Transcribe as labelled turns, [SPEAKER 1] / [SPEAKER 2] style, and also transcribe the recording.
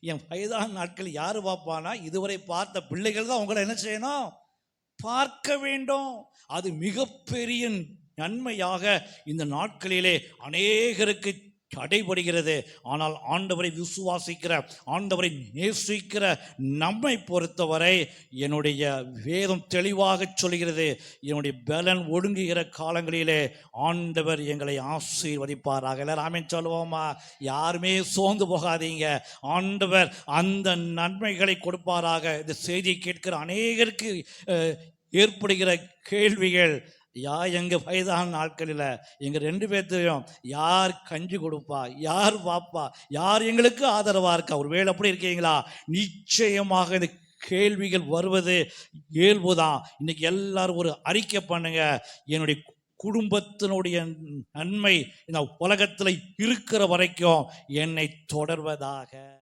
[SPEAKER 1] என் வயதான நாட்கள் யார் பார்ப்பானா? இதுவரை பார்த்த பிள்ளைகள் தான் உங்களை என்ன செய்யணும்? பார்க்க வேண்டும். அது மிகப்பெரிய நன்மையாக இந்த நாட்களிலே அநேகருக்கு தடைபடுகிறது ஆனால் ஆண்டவரை விசுவாசிக்கிற ஆண்டவரை நேசிக்கிற நம்மை பொறுத்தவரை என்னுடைய வேதம் தெளிவாக சொல்கிறது. என்னுடைய பலன் ஒடுங்குகிற காலங்களிலே ஆண்டவர் எங்களை ஆசீர்வதிப்பாராக. எல்லாரும் ஆமென் சொல்லுவோமா? யாருமே சோர்ந்து போகாதீங்க. ஆண்டவர் அந்த நன்மைகளை கொடுப்பாராக. இந்த செய்தியை கேட்கிற அநேகருக்கு ஏற்படுகிற கேள்விகள் யா எங்கள் வயதான நாட்களில் எங்கள் ரெண்டு பேர்த்தையும் யார் கஞ்சி கொடுப்பா யார் பாப்பா யார் எங்களுக்கு ஆதரவாக இருக்கா? ஒரு வேலை அப்படி இருக்கீங்களா? நிச்சயமாக இந்த கேள்விகள் வருவது இயல்புதான். இன்னைக்கு எல்லாரும் ஒரு அறிக்கை பண்ணுங்க. என்னுடைய குடும்பத்தினுடைய நன்மை இந்த உலகத்தில் இருக்கிற வரைக்கும் என்னை தொடர்வதாக.